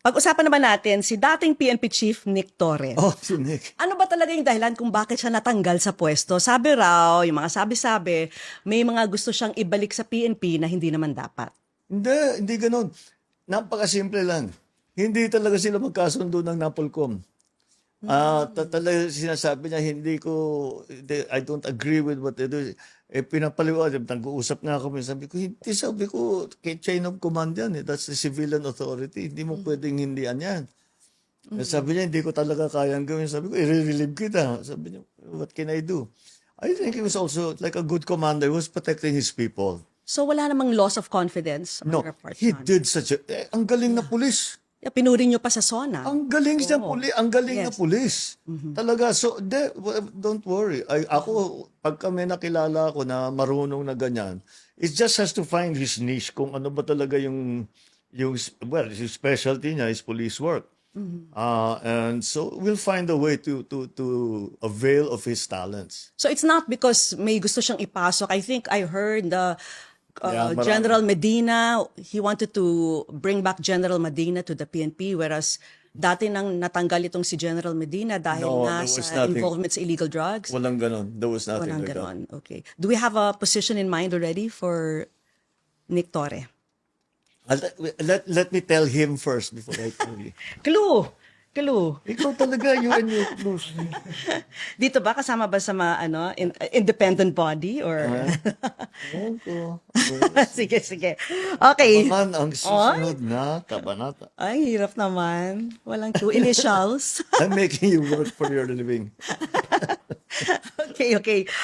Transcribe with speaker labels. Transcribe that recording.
Speaker 1: Pag-usapan naman natin si dating PNP Chief Nick Torres.
Speaker 2: Oh, si Nick.
Speaker 1: Ano ba talaga yung dahilan kung bakit siya natanggal sa pwesto? Sabi raw, yung mga sabi-sabi, may mga gusto siyang ibalik sa PNP na hindi naman dapat.
Speaker 2: Hindi, hindi ganun. Napakasimple lang. Hindi talaga sila magkasundo ng Napolcom. Ah, ta- talaga sinasabi niya, hindi ko, I don't agree with what they do. Eh, pinapaliwanag, nag-uusap nga kami, sabi ko, hindi, sabi ko, kay chain of command yan, eh. that's the civilian authority, hindi mo pwedeng hindian yan. Eh, Sabi niya, hindi ko talaga kayang gawin. Sabi ko, i-relieve kita. Sabi niya, what can I do? I think he was also like a good commander. He was protecting his people.
Speaker 1: So wala namang loss of confidence on
Speaker 2: No, he did such a... Eh, ang galing na pulis.
Speaker 1: Yeah, pinuri niyo pa sa SONA.
Speaker 2: Ang galing sa pulis. Ang galing na
Speaker 1: Yes.
Speaker 2: pulis. Talaga. So, de, don't worry. Ay, ako, pag kami nakilala ko na marunong na ganyan, it just has to find his niche kung ano ba talaga yung, yung well, his specialty niya is police work. Uh, and so we'll find a way to to to avail of his talents.
Speaker 1: So it's not because may gusto siyang ipasok. I think I heard the uh,
Speaker 2: Yeah.
Speaker 1: General Medina, he wanted to bring back General Medina to the PNP whereas dati nang natanggal itong si General Medina dahil
Speaker 2: No,
Speaker 1: nga sa
Speaker 2: nothing.
Speaker 1: involvement sa illegal drugs.
Speaker 2: Walang ganon. There was nothing
Speaker 1: Walang
Speaker 2: like that.
Speaker 1: ganon. Okay. Do we have a position in mind already for Nick Torre?
Speaker 2: Uh, Let, let, let me tell him first before I tell you.
Speaker 1: Clue! Clue!
Speaker 2: Ikaw talaga, you and your clues.
Speaker 1: Dito ba kasama ba sa mga ano, in- independent body or
Speaker 2: Ewan ko.
Speaker 1: sige sige. Okay.
Speaker 2: Man ang susunod na kabanata.
Speaker 1: Ay, hirap naman. Walang two initials.
Speaker 2: I'm making you work for your living.
Speaker 1: okay, okay.